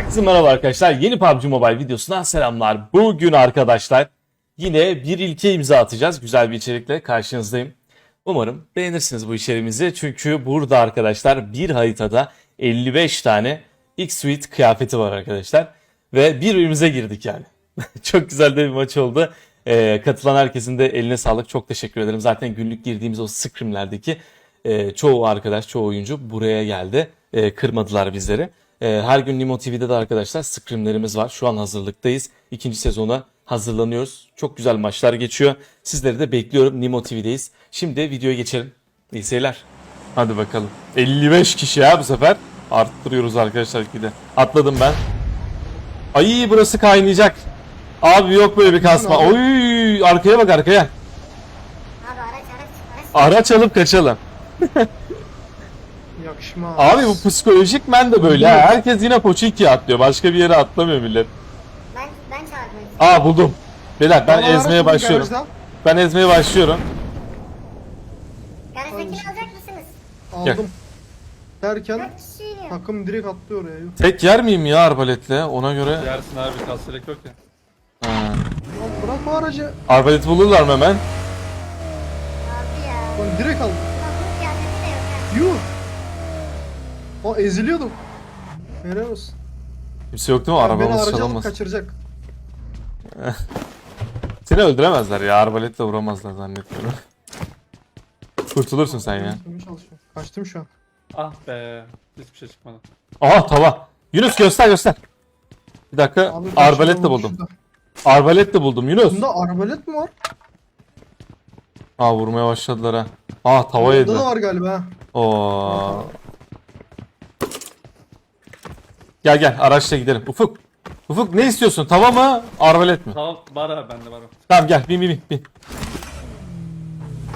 Herkese merhaba arkadaşlar. Yeni PUBG Mobile videosundan selamlar. Bugün arkadaşlar yine bir ilke imza atacağız. Güzel bir içerikle karşınızdayım. Umarım beğenirsiniz bu içeriğimizi. Çünkü burada arkadaşlar bir haritada 55 tane X-Suite kıyafeti var arkadaşlar. Ve birbirimize girdik yani. Çok güzel de bir maç oldu. Ee, katılan herkesin de eline sağlık. Çok teşekkür ederim. Zaten günlük girdiğimiz o scrimlerdeki e, çoğu arkadaş, çoğu oyuncu buraya geldi. E, kırmadılar bizleri. E, her gün Nimo TV'de de arkadaşlar scrimlerimiz var. Şu an hazırlıktayız. İkinci sezona hazırlanıyoruz. Çok güzel maçlar geçiyor. Sizleri de bekliyorum. Nimo TV'deyiz. Şimdi videoya geçelim. İyi seyirler. Hadi bakalım. 55 kişi ya bu sefer. Arttırıyoruz arkadaşlar gide. Atladım ben. Ay burası kaynayacak. Abi yok böyle bir kasma. Oy arkaya bak arkaya. Abi araç araç araç. Araç alıp kaçalım. Yakışmaz. Abi bu psikolojik men de böyle ha. Herkes yine Poçinki'ye atlıyor. Başka bir yere atlamıyor millet. Ben ben çağırdım. Aa buldum. Beyler ben Araç ezmeye başlıyorum. garajda. Ben ezmeye başlıyorum. Garajdakini alacak mısınız? Aldım. Derken Kaç kişi iniyor? takım direkt atlıyor oraya. Yok. Tek yer miyim ya arbaletle? Ona göre. Yersin abi kastelek yok ya. Ha. Lan bırak o aracı. Arbalet bulurlar mı hemen? Abi ya. Lan direkt aldım. Ulan bu kıyafeti de yok ha. Yuh. O eziliyordum. Helal olsun. Kimse yok değil mi? Beni Arabamız aracı çalınmaz. kaçıracak. Seni öldüremezler ya. Arbaletle vuramazlar zannetmiyorum. Kurtulursun sen ya. Kaçmaya çalışıyorum. Kaçtım şu an. Ah be. Hiçbir şey çıkmadı. Aha tava. Yunus göster göster. Bir dakika. Abi arbalet de kaçtım, buldum. şurada. Arbalet de buldum Yunus. Bunda arbalet mi var? Aa vurmaya başladılar ha. Aa tava yedi. Bunda da var galiba ha. Oo. Gel gel araçla gidelim. Ufuk. Ufuk ne istiyorsun? Tava mı? Arbalet mi? Tamam var abi bende var. o. Tamam gel bin bin bin. bin.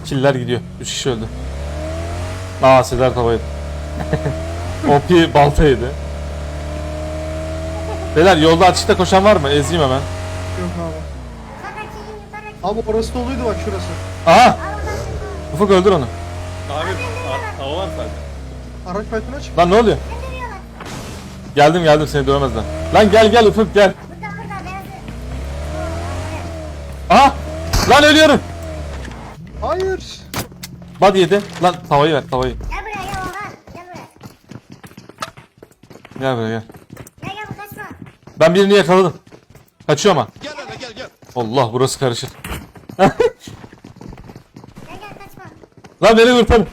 Killer gidiyor. 3 kişi öldü. Aa Sedar tava yedi. OP balta yedi. Beyler yolda açıkta koşan var mı? Ezeyim hemen. Yok abi. Abi orası doluydu bak şurası. Aha! Ufuk öldür onu. Abi a- tava var sadece. Araç fight'ına çık. Lan ne oluyor? Geldim geldim seni dövemezler. Lan gel gel Ufuk gel. Burada. Aha! Lan ölüyorum. Hayır. Body yedi. Lan tavayı ver tavayı. Gel buraya gel Orhan. Gel buraya. Gel buraya gel. Gel gel kaçma. Ben birini yakaladım. Kaçıyor ama. Gel gel gel gel. Allah burası karışır. Gel gel kaçma. Lan beni kurtarın.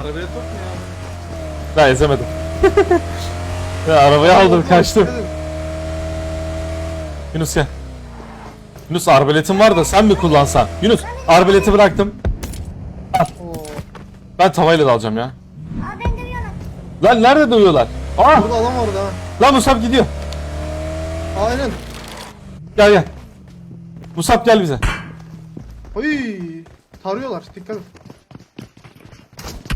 Arabaya top mu ya? Ben ezemedim. ya arabayı aldım kaçtım. Yunus gel. Yunus arbaletin var da sen mi kullansan? Yunus arbaleti bıraktım. Ben tavayla da alacağım ya. Aa ben dövüyorlar. Lan nerede duyuyorlar? Aa! Burada adam vardı ha. Lan Musab gidiyor. Aynen. Gel gel. Musab gel bize. Oy. Tarıyorlar. Dikkat et.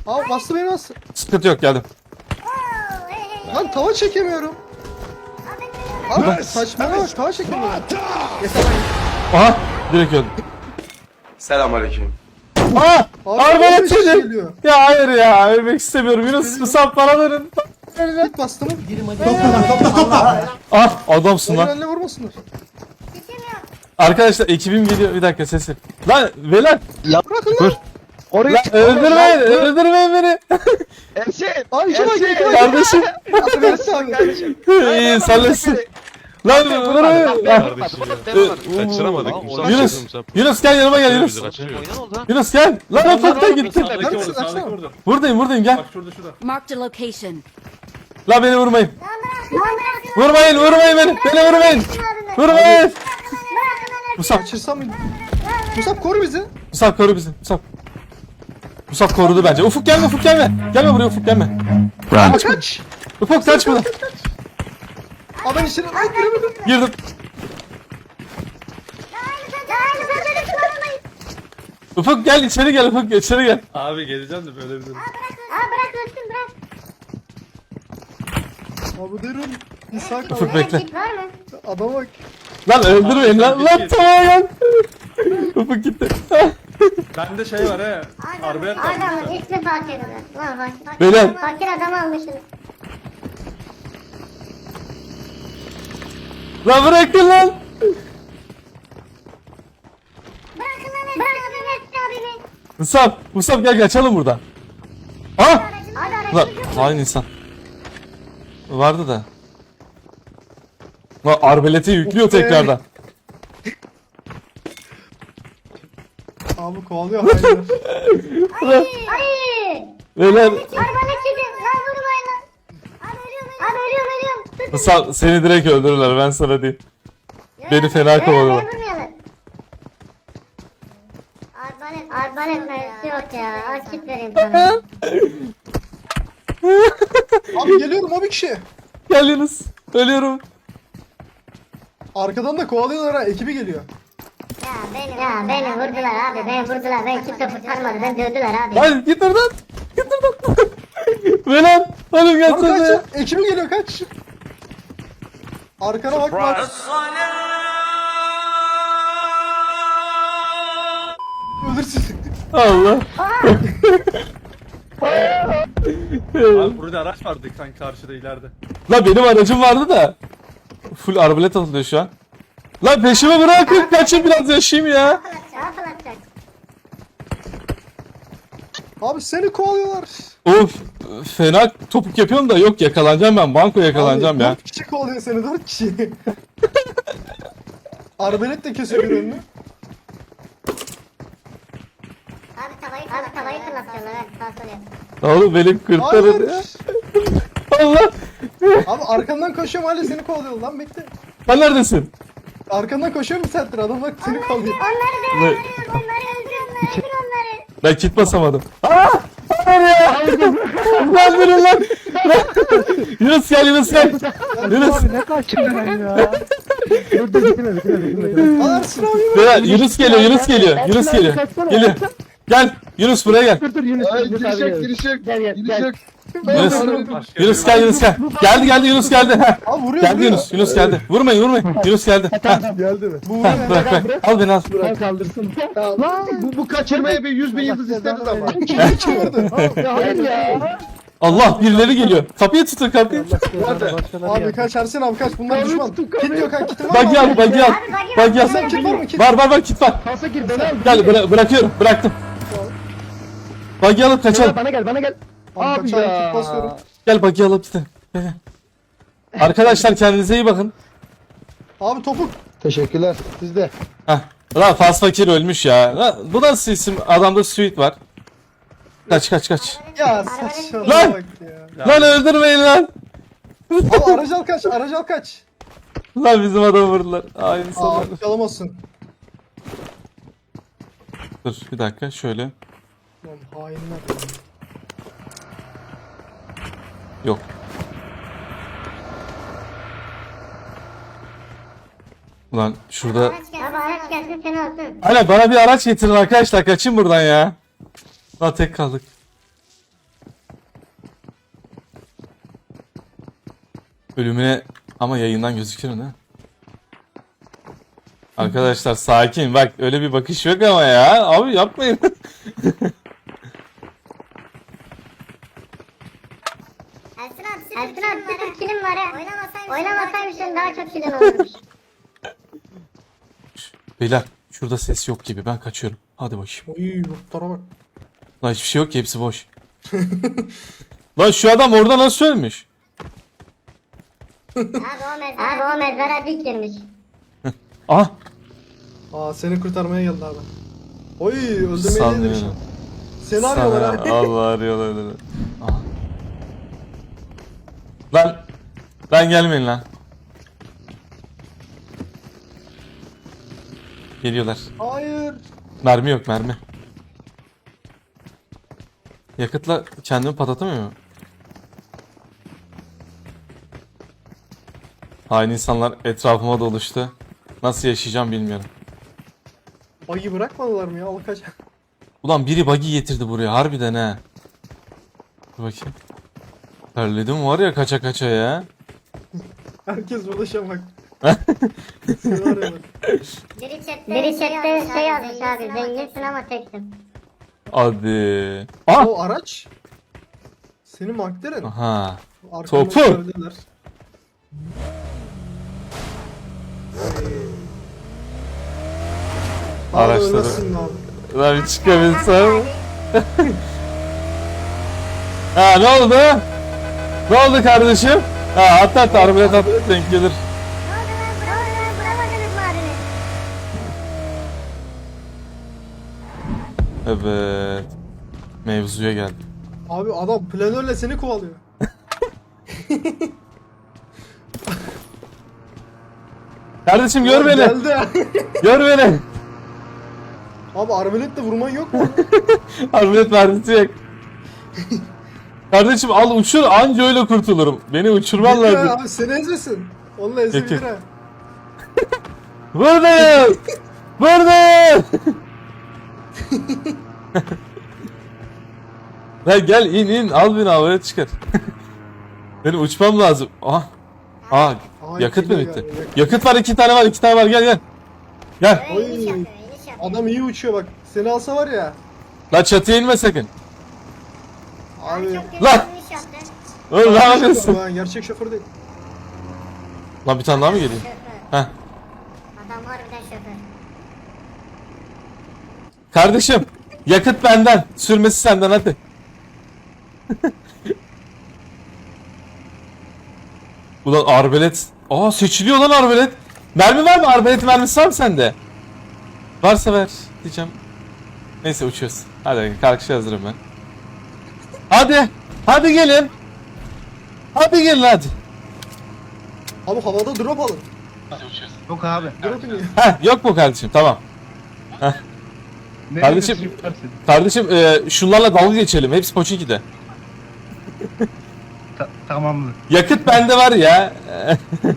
Abi bastı beni bastı. Sıkıntı yok geldim. Lan tava çekemiyorum. Aa. Abi saçmalama bak tava çekemiyorum. Yeter lan. Aha! Direkt öldüm. Selamünaleyküm. Aa! Abi Arbalet bir şey geliyor. Ya hayır ya ölmek istemiyorum. Yunus Musab bana verin. Git bastı mı? Ah adamsın lan. Önüne vurmasınlar. Arkadaşlar ekibim geliyor. Bir dakika sesi. Lan Velat. Bırakın Dur. Lan. Lan öldürmeyin. Öldürmeyin beni. Ay şu bak yakala. Kardeşim. Arkadaşlar abi. İyi sallasın. Lan vurmayın. Kardeşim ya. Kaçıramadık. Musab Yunus. kaçırdı, Musab. Yunus gel yanıma gel Yunus. Yunus gel. Lan ufaktan gitti. Sağdaki Lan orada sen sağdaki açsana. orada. Buradayım buradayım gel. Bak şurada şurada. Marked a location. Lan beni vurmayın. Vurmayın vurmayın beni. Beni vurmayın. Vurmayın. Musab. Kaçırsam mı? Musab koru bizi. Musab koru bizi. Musab. Musab korudu bence. Ufuk gelme Ufuk gelme. Gelme buraya Ufuk gelme. Aa, kaç. Ufuk kaç buradan. Aa ben içeri. Ay giremedim. Girdim. Ufuk gel içeri gel Ufuk içeri gel. Abi geleceğim de böyle bir durum. Aa bırak ölsün bırak. Abi durun. İsa kaldı. Ufuk bekle. Var mı? Adama bak. Lan öldürmeyin lan. Lan tamam. Ufuk gitti. Bende şey var he. Arbelet var. Adamın ismi fakir. Lan fakir. Beyler. Fakir adam almışsın. Lan bırakın lan. Bırakın lan Bırakın Mesut abimi. Musab, Musab gel kaçalım buradan. Ha? Hadi Lan aracı hain insan. Vardı da. Lan arbeleti yüklüyor tekrardan. Abi kovalıyor hayır. Ay! Beyler Arbalet çizim. Lan vurmayın lan. Abi ölüyorum ölüyorum. Abi ölüyorum ölüyorum. Tut. Musab seni direkt öldürürler ben sana diyeyim. Beni fena kovalıyorlar. Beni vurmayalım. Arbalet, arbalet mermisi yok ya. Açık vereyim sana. Abi geliyorum o bir kişi. Gel Yunus. Ölüyorum. Arkadan da kovalıyorlar ha ekibi geliyor. Ya beni, ya beni vurdular abi. Beni vurdular. Beni kimse kurtarmadı. Beni dövdüler abi. Lan git oradan. Git oradan. Beyler. Oğlum Abi gelsene. kaç ekibi geliyor kaç. Arkana bak bak. Ölürsün. Allah. Abi burada araç vardı sanki karşıda ileride. Lan benim aracım vardı da. Full arbalet atılıyor şu an. Lan peşime bırakın kaçın biraz yaşayayım ya. Abi seni kovalıyorlar. Of fena topuk yapıyorum da yok yakalanacağım ben banko yakalanacağım Abi, ya. Dört kişi kovalıyor seni dört kişi. Arbelet de kesiyor bir önünü. Abi tavayı, abi tavayı fırlatıyorlar. Evet sağ sol yap. Oğlum beni kurtarın ya. Hayır. Allah. Abi arkandan koşuyorum hala seni kovalıyor lan bekle. Sen neredesin? Arkandan koşuyorum bir saattir adam bak seni kovalıyor. Onları da Ne? öldür, onları öldür, onları öldür onları. Ben kit basamadım. Aa! Hayır ya. lan durun lan. Yunus gel Yunus gel. Yunus. Ne kaçıyorsun ya? Dur dur gitme gitme gitme. Aa Ersin abi. Beyler, Yunus geliyor Yunus geliyor. Yunus geliyor. Geliyor. Gel Yunus buraya gel. Dur dur Yunus. Yunus abi gel. girişecek, Gel gel gel. Yunus. Yunus gel Yunus gel. Geldi geldi Yunus geldi. Heh. Abi vuruyor Geldi vuruyor. Yunus. Yunus geldi. Vurmayın vurmayın. Yunus geldi. Heh. Geldi mi? Bu Heh, vuruyor. bırak bırak. Al beni al. Bırak kaldırsın. Lan bu, bu kaçırmaya bir yüz bin yıldız isteriz ama. Kim vurdu? Ya hayır ya. Allah birileri geliyor. Kapıyı tutun kapıyı. Abi kaç Ersin abi kaç bunlar düşman. Kit yok ha kitin var Bagi al bagi al. Bagi al. Sen kit var mı kit? Var var var kit var. Kalsa gir beni al. Gel bıra- bırakıyorum bıraktım. Bagi alıp Gel, kaçalım. Bana gel bana gel. Abi ya. basıyorum. Gel bagi alıp gel. Arkadaşlar kendinize iyi bakın. Abi topuk. Teşekkürler. Siz de. Heh. Lan Fas Fakir ölmüş ya. Lan, bu nasıl isim? Adamda suit var. Kaç kaç kaç. Ya saçmalama Lan! bak ya. Lan öldürmeyin lan. Abi aracı al kaç aracı al kaç. Lan bizim adamı vurdular. Aynı insanlar. Abi yalamazsın. Dur bir dakika şöyle. Lan hainler. ya. Yok. Ulan şurada... Araç gelsin seni alsın. Hala bana bir araç getirin arkadaşlar. Kaçın buradan ya. Lan tek kaldık. Ölümüne ama yayından gözüküyor ne? Arkadaşlar sakin bak öyle bir bakış yok ama ya. Abi yapmayın. Ersin abi, Ersin abi sıfır kilim var ha. Oynamasaymışsın, daha çok kilin olurmuş. Beyler şurada ses yok gibi ben kaçıyorum. Hadi bakayım. Oy yurtlara bak. Lan hiçbir şey yok ki hepsi boş. Lan şu adam orada nasıl ölmüş? abi o mezara, abi o mezara dik girmiş. Ah Aa seni kurtarmaya geldi abi. Oy öldürmeye Sanmıyorum. gelmiş. Seni arıyorlar sana abi. Allah arıyorlar öyle. Aha. Lan lan gelmeyin lan. Geliyorlar. Hayır. Mermi yok mermi. Yakıtla kendimi patlatamıyor mu? Hain insanlar etrafıma doluştu. Nasıl yaşayacağım bilmiyorum. Bagi bırakmadılar mı ya? Al kaç. Ulan biri buggy getirdi buraya harbiden ha. Dur bakayım. Terledim var ya kaça kaça ya. Herkes burada şamak. Biri chatte, Biri chatte şey yazmış abi. Zenginsin ama teksin. Hadi. Ah! O araç. Senin McLaren. Aha. Arkamda Topu. söylediler. Abi Araçları. öylesin abi. Lan bir çıkabilsem. ha ne oldu? Ne oldu kardeşim? Ha at at arbalet at denk gelir. Ne oldu lan? Ne oldu lan? Bulamadınız mı abimi? Evet. Mevzuya geldi. Abi adam planörle seni kovalıyor. Kardeşim gör beni. Geldi. Gör beni. abi arbaletle vurman yok mu? Arbalet mermisi yok. Kardeşim al uçur anca öyle kurtulurum. Beni uçurman lazım. abi seni ezmesin. Onunla ezebilir ha. Buradayım. Buradayım. Lan gel in in al beni havaya çıkar. Benim uçmam lazım. Ah. Ah. Ay, Yakıt mı bitti? galiba, yakıt. Yakıt var iki tane var iki tane var gel gel. Gel. Oy. Adam iyi uçuyor bak. Seni alsa var ya. La çatıya inme sakın. Abi. Çok kötü Lan! yaptı. Ne yapıyorsun? Ben gerçek şoför değil. Lan bir tane daha mı geliyor? Şoför. Heh. Adam harbiden şoför. Kardeşim yakıt benden. Sürmesi senden hadi. Ulan arbelet. Aa seçiliyor lan arbelet. Mermi var mı? Arbelet mermisi var mı sende? Varsa ver diyeceğim. Neyse uçuyoruz. Hadi kalkışa hazırım ben. Hadi. Hadi gelin. Hadi gelin hadi. Abi havada drop alın. Yok abi. Drop iniyor. Heh yok mu kardeşim? Tamam. Ne Kardeşim- götürüyorsun? Kardeşim e, şunlarla dalga geçelim. Hepsi Pochinki'de. Ta- tamamdır. Yakıt bende var ya.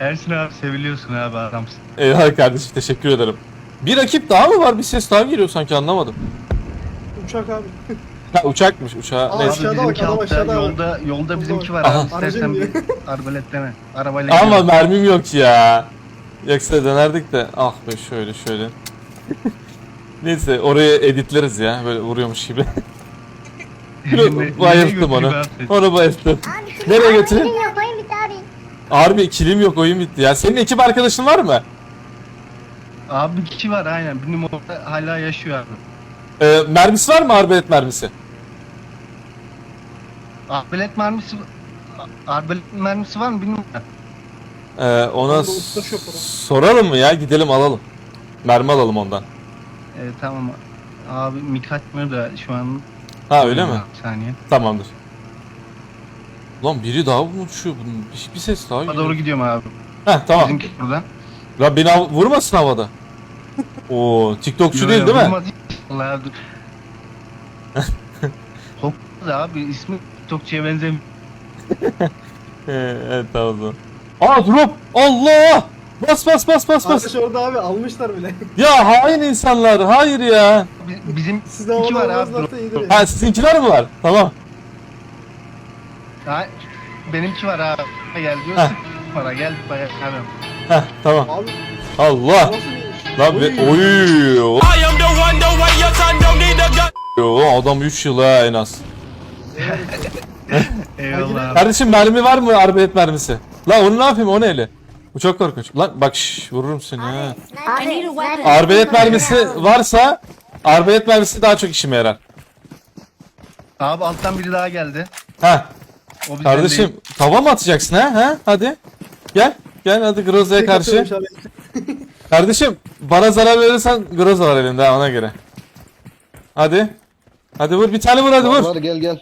Ersin abi seviliyorsun abi adamsın. Eyvallah kardeşim teşekkür ederim. Bir rakip daha mı var? Bir ses daha geliyor sanki anlamadım. Uçak abi. Ha uçakmış uçağı. Aa, Neyse. aşağıda bak, bizimki adam altta aşağıda yolda yolda bizimki var Aha. abi. İstersen bir Aracın arbaletleme. Arabayla Ama gidelim. mermim yok ya. Yoksa dönerdik de. Ah be şöyle şöyle. Neyse oraya editleriz ya. Böyle vuruyormuş gibi. Nereye bayılttım onu. Onu bayılttım. Abi Nereye abi, götüreyim? kilim yok oyun bitti abi. Harbi kilim yok oyun bitti ya. Senin ekip arkadaşın var mı? Abi bir kişi var aynen. Benim orada hala yaşıyor abi. Ee, mermisi var mı arbelet mermisi? Arbalet mermisi Arbalet mermisi var mı bilmiyorum. Ee, ona Onda usta şoför. soralım mı ya? Gidelim alalım. Mermi alalım ondan. Ee, tamam. Abi mik açmıyor da şu an. Ha öyle mi? Bir saniye. Tamamdır. Lan biri daha mı uçuyor? Bunun bir, bir ses daha geliyor. doğru gidiyorum abi. Heh tamam. Bizimki buradan. Ya beni av- vurmasın havada. Oo, TikTokçu değil değil mi? Allah dur. Hoppa abi ismi TikTokçuya benzemiyor. Evet tamam o zaman. Aa drop! Allah! Bas bas bas bas bas. Arkadaş orada abi almışlar bile. Ya hain insanlar. Hayır ya. Bi- Bizim Siz de iki var abi. almazlarsa iyidir ya. Ha sizinkiler mi var? Tamam. Ha, benimki var abi. Gel diyor. Heh. Para gel abi. Heh tamam. Abi Allah. nasıl Lan be oy. o- Yo, adam 3 yıl ha en az. Eyvallah. Kardeşim mermi var mı arbelet mermisi? Lan onu ne yapayım o neyle? Bu çok korkunç. Lan bak şş, vururum seni ha. Arbelet mermisi varsa arbelet mermisi daha çok işime yarar. Abi alttan biri daha geldi. Ha O bizden kardeşim tava mı atacaksın ha? Ha hadi. Gel. Gel hadi Groza'ya karşı. Kardeşim bana zarar verirsen Groza var elinde ha, ona göre. Hadi. Hadi vur bir tane vur hadi vur. Var gel gel.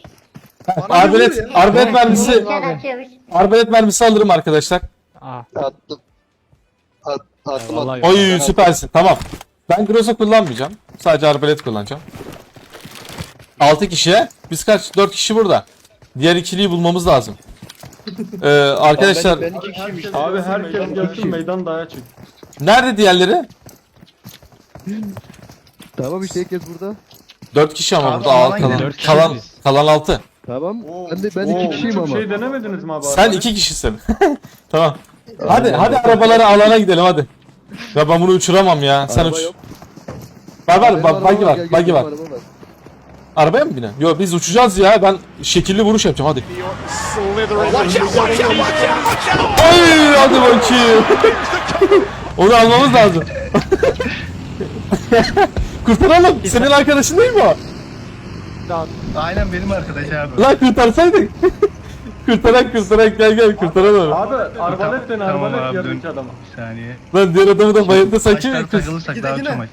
Arbelet, arbelet mermisi, arbelet mermisi alırım arkadaşlar. Attım. At, attım attım. Oy süpersin tamam. Ben Groza kullanmayacağım. Sadece arbelet kullanacağım. 6 kişiye. Biz kaç? 4 kişi burada. Diğer ikiliyi bulmamız lazım. Ee, arkadaşlar Ben iki kişiymiş. Abi herkes gelsin meydan daya çık. nerede diğerleri? Tamam işte herkes burada. 4 kişi ama Abi, burada al alan kalan. Kalan kalan 6. Tamam. Ben de ben iki kişiyim Çok ama. şey denemediniz mi abi? Sen 2 kişisin. tamam. Hadi hadi arabaları alana gidelim hadi. Ya ben bunu uçuramam ya. Sen uç. Var var ba- buggy var buggy var. Arabaya mı bine? Yo biz uçacağız ya. Ben şekilli vuruş yapacağım hadi. Ay hadi bakayım. Onu almamız lazım. Kurtaralım. Senin arkadaşın değil mi o? Aynen benim arkadaş abi. Lan kurtarsaydık. kurtarak kurtarak gel gel kurtaralım. Abi arbalet dön Tamam arbalet abi, dön. ki adama. Bir saniye. Lan diğer adamı da bayıldı sanki. Baştan takılırsak daha uçamayız.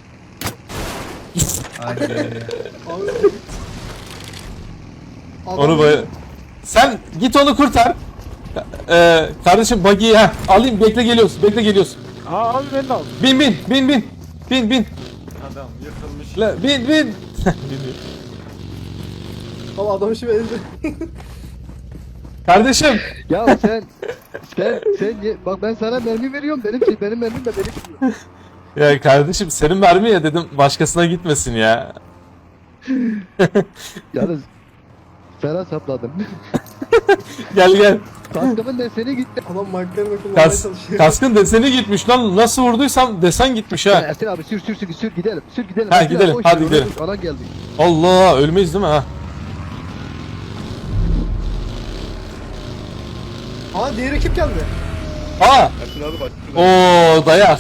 Aynen öyle. Onu bay... Sen git onu kurtar. Ee, kardeşim buggy'yi ha alayım bekle geliyoruz. Bekle geliyoruz. Aa abi ben de aldım. Bin bin bin bin. Bin bin. Adam yıkılmış. La, bin bin. Ama adam şimdi elde. Kardeşim. Ya sen sen sen ye- bak ben sana mermi veriyorum benim şey benim mermim de benim. Ya kardeşim senin mermi ya dedim başkasına gitmesin ya. Yalnız Ferhat sapladım. Gel gel. Kaskımın deseni gitti. Adam makarna kullanmaya Kas, çalışıyor. kaskın deseni gitmiş lan. Nasıl vurduysam desen gitmiş ha. Ersin abi sür sür sür sür gidelim. Sür gidelim. Ha, Ersin abi, gidelim, boş hadi gidelim. ona- Ona geldik. Allah ölmeyiz değil mi ha? Aa diğer ekip geldi. Aa. Oo dayak.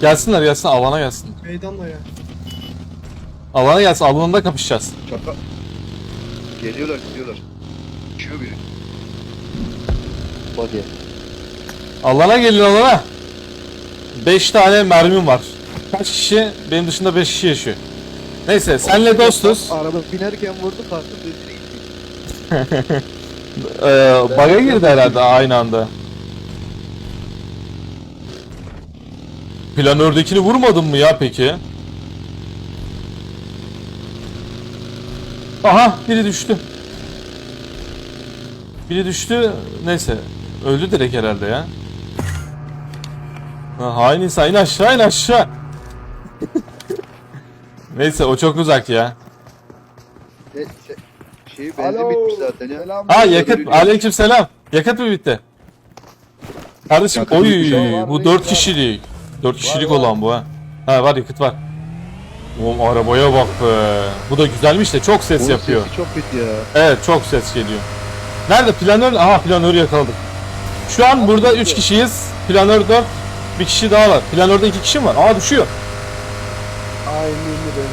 Gelsinler gelsin alana gelsin. Meydanla ya. Alana gelsin alanında kapışacağız. Şaka. Geliyorlar gidiyorlar. Uçuyor biri. Ya. Alana gelin alana. 5 tane mermim var. Kaç kişi? Benim dışında 5 kişi yaşıyor. Neyse senle dostuz. Araba binerken vurdu kaskım deseni gitti. Ee, bug'a girdi herhalde aynı anda. Planördekini vurmadın mı ya peki? Aha biri düştü. Biri düştü. Neyse. Öldü direkt herhalde ya. Ha, hain insan in aşağı in aşağı. Neyse o çok uzak ya. Şey, şey benzin bitmiş zaten ya. Selam. Ha yakıt aleyküm selam. Yakıt mı bitti? Kardeşim Yakıt oy bitmiş ama var, bu ne 4 var? kişilik. 4 kişilik olan bu ha. Ha var yakıt var. Oğlum arabaya bak be. Bu da güzelmiş de çok ses Onun yapıyor. sesi çok kötü ya. Evet çok ses geliyor. Nerede planör? Aha planörü yakaladık. Şu an burada 3 kişiyiz. Planör 4. Bir kişi daha var. Planörde 2 kişi mi var? Aa düşüyor. Aynen öyle.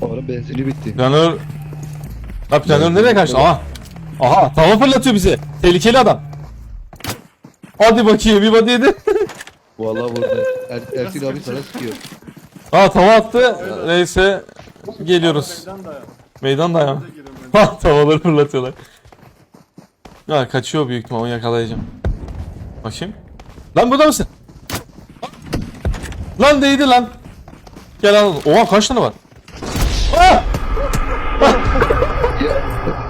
Onun benzini bitti. Planör... Ha planör nereye kaçtı? Aha. Aha tava fırlatıyor bizi. Tehlikeli adam. Hadi bakayım bir body yedi. Vallahi vurdu. Er, Ersin abi sana sıkıyor. Ha tava attı. Neyse geliyoruz. Meydan da ya. Meydan da ya. Girin meydan. Ha tavaları fırlatıyorlar. Ha kaçıyor büyük ihtimal onu yakalayacağım. Bakayım. Lan burada mısın? Lan değdi lan. Gel al. Oha kaç tane var?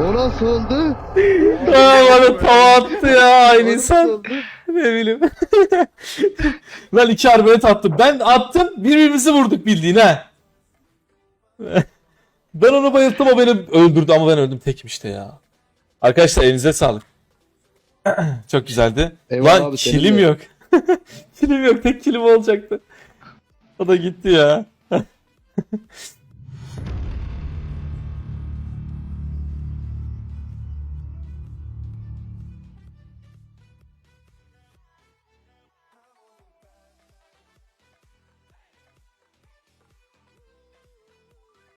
O nasıl oldu? Aa, bana tava attı ya aynı insan. Ne bileyim. Lan iki arbelet attım. Ben attım birbirimizi vurduk bildiğin ha. ben onu bayılttım o beni öldürdü ama ben öldüm tekim işte ya. Arkadaşlar elinize sağlık. Çok güzeldi. Eyvallah Lan abi, senin kilim de. yok. kilim yok tek kilim olacaktı. O da gitti ya.